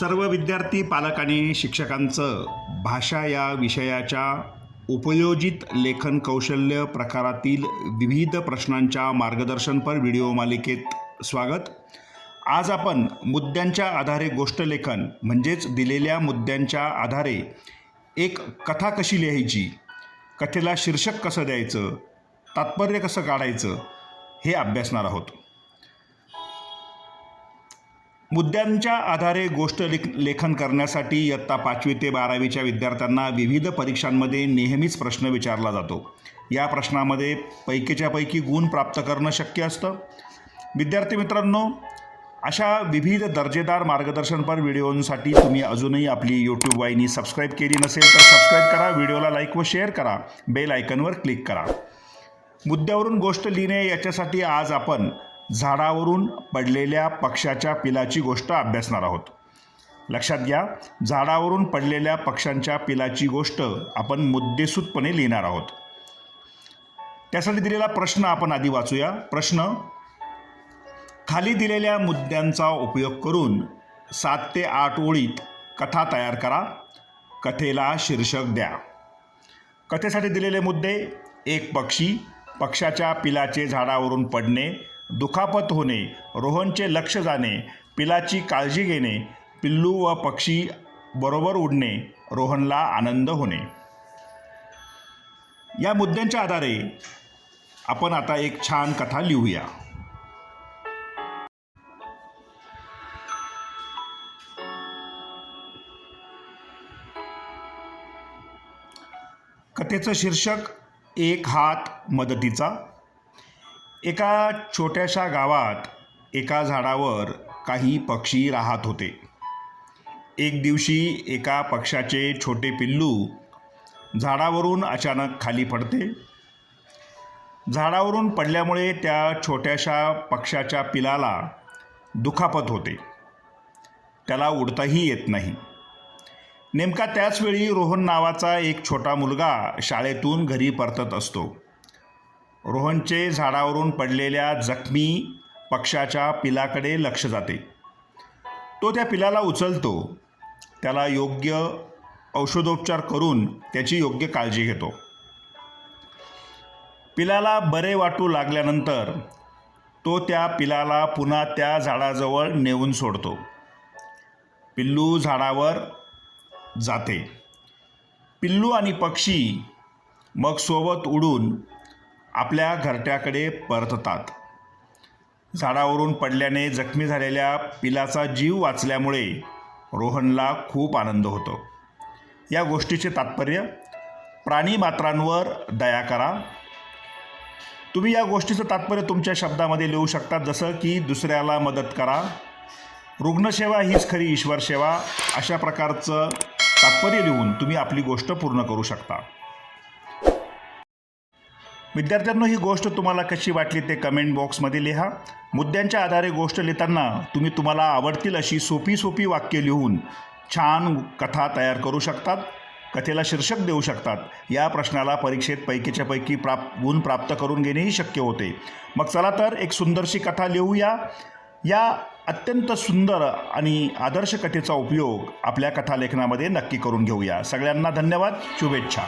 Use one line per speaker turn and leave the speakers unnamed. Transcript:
सर्व विद्यार्थी पालक आणि शिक्षकांचं भाषा या विषयाच्या उपयोजित लेखन कौशल्य प्रकारातील विविध प्रश्नांच्या मार्गदर्शनपर व्हिडिओ मालिकेत स्वागत. आज आपण मुद्द्यांच्या आधारे गोष्ट लेखन म्हणजेच दिलेल्या मुद्द्यांच्या आधारे एक कथा कशी लिहायची कथेला शीर्षक कसं द्यायचं तात्पर्य कसं काढायचं हे अभ्यासणार आहोत. मुद्द्यांच्या आधारे गोष्ट लेख लेखन करण्यासाठी इयत्ता पाचवी ते बारावीच्या विद्यार्थ्यांना विविध परीक्षांमध्ये नेहमीच प्रश्न विचारला जातो. या प्रश्नामध्ये पैकीच्या पैकी गुण प्राप्त करणं शक्य असतं. विद्यार्थी मित्रांनो अशा विविध दर्जेदार मार्गदर्शनपर व्हिडिओंसाठी तुम्ही अजूनही आपली यूट्यूब वाहिनी सबस्क्राईब केली नसेल तर सबस्क्राईब करा व्हिडिओला लाईक व शेअर करा बेल आयकनवर क्लिक करा. मुद्द्यावरून गोष्ट लिहिणे याच्यासाठी आज आपण झाडावरून पडलेल्या पक्षाच्या पिलाची गोष्ट अभ्यासणार आहोत. लक्षात घ्या झाडावरून पडलेल्या पक्ष्यांच्या पिलाची गोष्ट आपण मुद्देसूदपणे लिहिणार आहोत. त्यासाठी दिलेला प्रश्न आपण आधी वाचूया. प्रश्न खाली दिलेल्या मुद्द्यांचा उपयोग करून सात ते आठ ओळीत कथा तयार करा. कथेला शीर्षक द्या. कथेसाठी दिलेले मुद्दे एक पक्षी पक्षाच्या पिलाचे झाडावरून पडणे दुखापत होणे रोहनचे लक्ष जाणे पिलाची काळजी घेणे पिल्लू व पक्षी बरोबर उडणे रोहनला आनंद होणे. या मुद्द्यांच्या आधारे आपण आता एक छान कथा लिहूया. कथेचं शीर्षक एक हात मदतीचा. एका छोट्याशा गावात एका झाडावर काही पक्षी राहत होते. एक दिवशी एका पक्षाचे छोटे पिल्लू झाडावरून अचानक खाली पडते. झाडावरून पडल्यामुळे त्या छोट्याशा पक्षाच्या पिलाला दुखापत होते. त्याला उडताही येत नाही. नेमका त्याचवेळी रोहन नावाचा एक छोटा मुलगा शाळेतून घरी परतत असतो. रोहनचे झाडावरून पडलेल्या जखमी पक्षाच्या पिलाकडे लक्ष जाते. तो त्या पिलाला उचलतो. त्याला योग्य औषधोपचार करून त्याची योग्य काळजी घेतो. पिलाला बरे वाटू लागल्यानंतर तो त्या पिलाला पुन्हा त्या झाडाजवळ नेऊन सोडतो. पिल्लू झाडावर जाते. पिल्लू आणि पक्षी मग सोबत उडून आपल्या घरट्याकडे परततात. झाडावरून पडल्याने जखमी झालेल्या पिलाचा जीव वाचल्यामुळे रोहनला खूप आनंद होतो. या गोष्टीचे तात्पर्य प्राणीमात्रांवर दया करा. तुम्ही या गोष्टीचं तात्पर्य तुमच्या शब्दामध्ये लिहू शकता जसं की दुसऱ्याला मदत करा. रुग्णसेवा हीच खरी ईश्वरसेवा अशा प्रकारचं तात्पर्य लिहून तुम्ही आपली गोष्ट पूर्ण करू शकता. विद्यार्थ्यांनो ही गोष्ट तुम्हाला कशी वाटली ते कमेंट बॉक्समध्ये लिहा. मुद्द्यांच्या आधारे गोष्ट लिहिताना तुम्ही तुम्हाला आवडतील अशी सोपी सोपी वाक्य लिहून छान कथा तयार करू शकतात कथेला शीर्षक देऊ शकतात. या प्रश्नाला परीक्षेत पैकीच्या पैकी प्राप गुण प्राप्त करून घेणेही शक्य होते. मग चला तर एक सुंदरशी कथा लिहूया. या अत्यंत सुंदर आणि आदर्श कथेचा उपयोग आपल्या कथालेखनामध्ये नक्की करून घेऊया. सगळ्यांना धन्यवाद. शुभेच्छा.